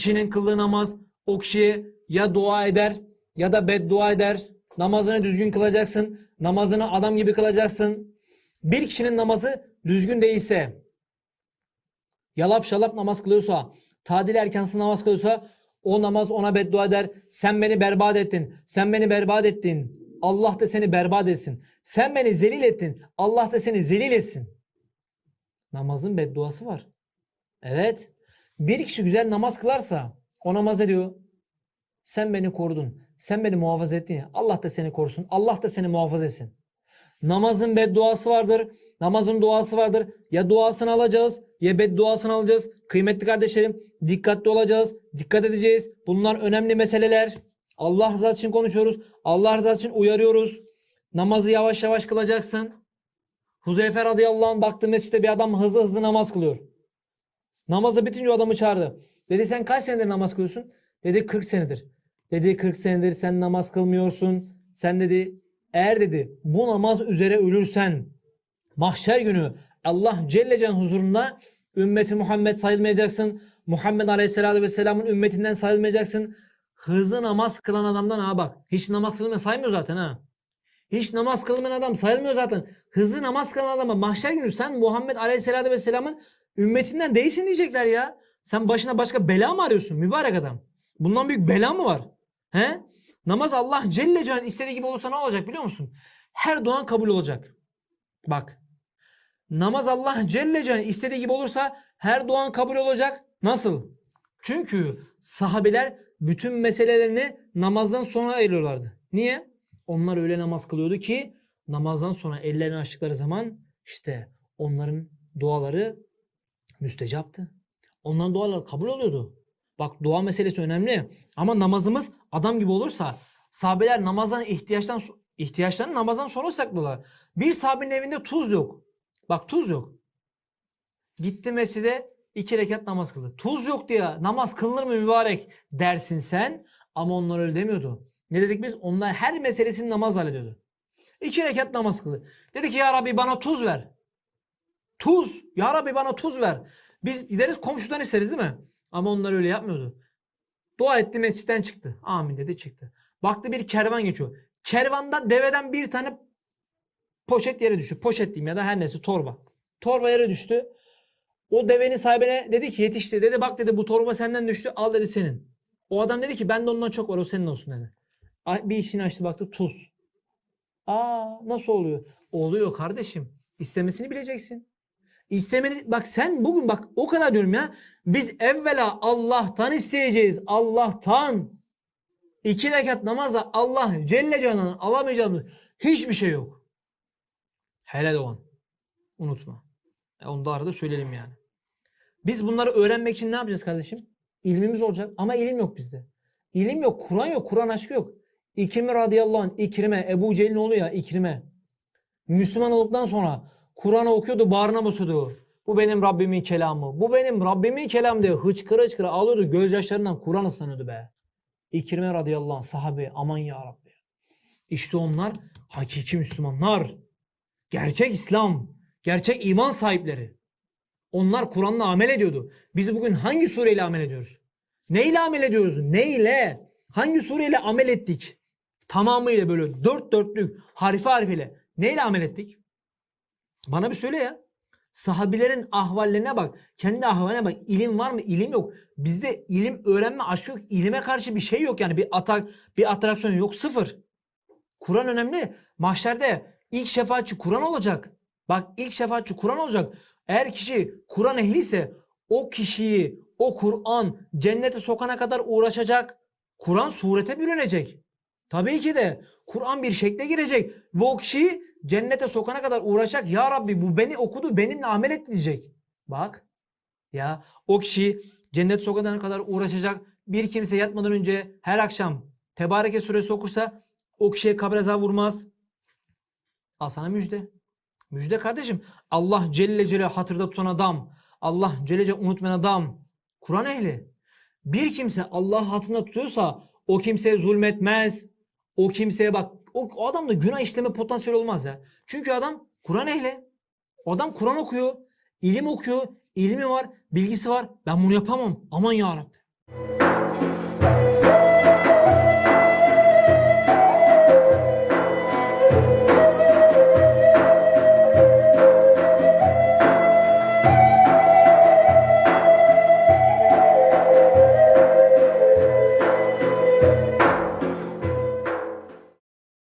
kişinin kıldığı namaz o kişiye ya dua eder ya da beddua eder. Namazını düzgün kılacaksın. Namazını adam gibi kılacaksın. Bir kişinin namazı düzgün değilse, yalap şalap namaz kılıyorsa, tadil erkansız namaz kılıyorsa o namaz ona beddua eder. Sen beni berbat ettin. Sen beni berbat ettin. Allah da seni berbat etsin. Sen beni zelil ettin. Allah da seni zelil etsin. Namazın bedduası var. Evet. Bir kişi güzel namaz kılarsa o namaz ediyor. Sen beni korudun. Sen beni muhafaza ettin. Allah da seni korusun. Allah da seni muhafaza etsin. Namazın bedduası vardır. Namazın duası vardır. Ya duasını alacağız ya bedduasını alacağız. Kıymetli kardeşlerim dikkatli olacağız. Dikkat edeceğiz. Bunlar önemli meseleler. Allah rızası için konuşuyoruz. Allah rızası için uyarıyoruz. Namazı yavaş yavaş kılacaksın. Huzeyfe radıyallahu anh baktı mescitte bir adam hızlı hızlı namaz kılıyor. Namazı bitince o adamı çağırdı. Dedi sen kaç senedir namaz kılıyorsun? Dedi 40 senedir. Dedi 40 senedir sen namaz kılmıyorsun. Sen dedi eğer dedi bu namaz üzere ölürsen mahşer günü Allah Celle Celle'nin huzurunda ümmeti Muhammed sayılmayacaksın. Muhammed Aleyhisselatü Vesselam'ın ümmetinden sayılmayacaksın. Hızlı namaz kılan adamdan ha bak. Hiç namaz kılmayan saymıyor zaten ha. Hiç namaz kılmayan adam sayılmıyor zaten. Hızlı namaz kılan adama mahşer günü sen Muhammed Aleyhisselatü Vesselam'ın ümmetinden değilsin diyecekler ya. Sen başına başka bela mı arıyorsun mübarek adam? Bundan büyük bela mı var? He? Namaz Allah Celle Celle'nin istediği gibi olursa ne olacak biliyor musun? Her duan kabul olacak. Bak. Namaz Allah Celle Celle'nin istediği gibi olursa her duan kabul olacak. Nasıl? Çünkü sahabeler bütün meselelerini namazdan sonra ayırıyorlardı. Niye? Onlar öyle namaz kılıyordu ki namazdan sonra ellerini açtıkları zaman işte onların duaları müstecaptı. Onların duaları kabul oluyordu. Bak dua meselesi önemli. Ama namazımız adam gibi olursa sahabeler namazdan ihtiyaçtan ihtiyaçlarını namazdan sonra saklıyorlar. Bir sahabenin evinde tuz yok. Bak tuz yok. Gitti mescide iki rekat namaz kıldı. Tuz yok diye namaz kılınır mı mübarek dersin sen. Ama onlar öyle demiyordu. Ne dedik biz? Onlar her meselesini namaz hallediyordu. İki rekat namaz kıldı. Dedi ki ya Rabbi bana tuz ver. Tuz. Ya Rabbi bana tuz ver. Biz gideriz komşudan isteriz değil mi? Ama onlar öyle yapmıyordu. Dua etti mescitten çıktı. Amin dedi çıktı. Baktı bir kervan geçiyor. Kervanda deveden bir tane poşet yere düştü. Poşet diyeyim ya da her neyse torba. Torba yere düştü. O devenin sahibine dedi ki yetişti. Dedi bak dedi bu torba senden düştü. Al dedi senin. O adam dedi ki ben de ondan çok var o senin olsun dedi. Bir işini açtı baktı tuz. Aa nasıl oluyor? Oluyor kardeşim. İstemesini bileceksin. İstemeni bak sen bugün bak o kadar diyorum ya. Biz evvela Allah'tan isteyeceğiz. Allah'tan. İki rekat namazla Allah Celle Celaluhu'nun alamayacağımız hiçbir şey yok. Helal olan. Unutma. E onu da arada söyleyelim yani. Biz bunları öğrenmek için ne yapacağız kardeşim? İlmimiz olacak ama ilim yok bizde. İlim yok, Kur'an yok, Kur'an aşkı yok. İkrime radıyallahu anh, İkrime, Ebu Cehil'in oğlu ya İkrime. Müslüman olduktan sonra Kur'an'ı okuyordu, bağrına basıyordu. Bu benim Rabbimin kelamı. Bu benim Rabbimin kelamı diye hıçkıra hıçkıra ağlıyordu. Gözyaşlarından Kur'an ıslanıyordu be. İkrime radıyallahu anh sahabe aman ya Rabbi. İşte onlar hakiki Müslümanlar. Gerçek İslam, gerçek iman sahipleri. Onlar Kur'an'la amel ediyordu. Biz bugün hangi sureyle amel ediyoruz? Neyle amel ediyoruz? Neyle? Hangi sureyle amel ettik? Tamamıyla böyle dört dörtlük harife harifiyle. Neyle amel ettik? Bana bir söyle ya. Sahabilerin ahvallerine bak. Kendi ahvaline bak. İlim var mı? İlim yok. Bizde ilim öğrenme aşkı yok. İlime karşı bir şey yok yani. Bir atak, bir atraksiyon yok. Sıfır. Kur'an önemli. Mahşerde ilk şefaatçi Kur'an olacak. Bak ilk şefaatçi Kur'an olacak. Eğer kişi Kur'an ehliyse o kişiyi o Kur'an cennete sokana kadar uğraşacak. Kur'an surete bürünecek. Tabii ki de Kur'an bir şekle girecek ve o kişiyi cennete sokana kadar uğraşacak. Ya Rabbi bu beni okudu benimle amel et diyecek. Bak ya o kişi cennet sokana kadar uğraşacak. Bir kimse yatmadan önce her akşam Tebareke suresi okursa o kişiye kabre azabı vurmaz. Al sana müjde. Müjde kardeşim. Allah Celle Celle hatırda tutan adam. Allah Celle Celle unutmayan adam. Kur'an ehli. Bir kimse Allah hatırında tutuyorsa o kimseye zulmetmez. O kimseye bak o, o adamda günah işleme potansiyeli olmaz ya. Çünkü adam Kur'an ehli. Adam Kur'an okuyor. ilim okuyor. ilmi var. Bilgisi var. Ben bunu yapamam. Aman ya Rabbi.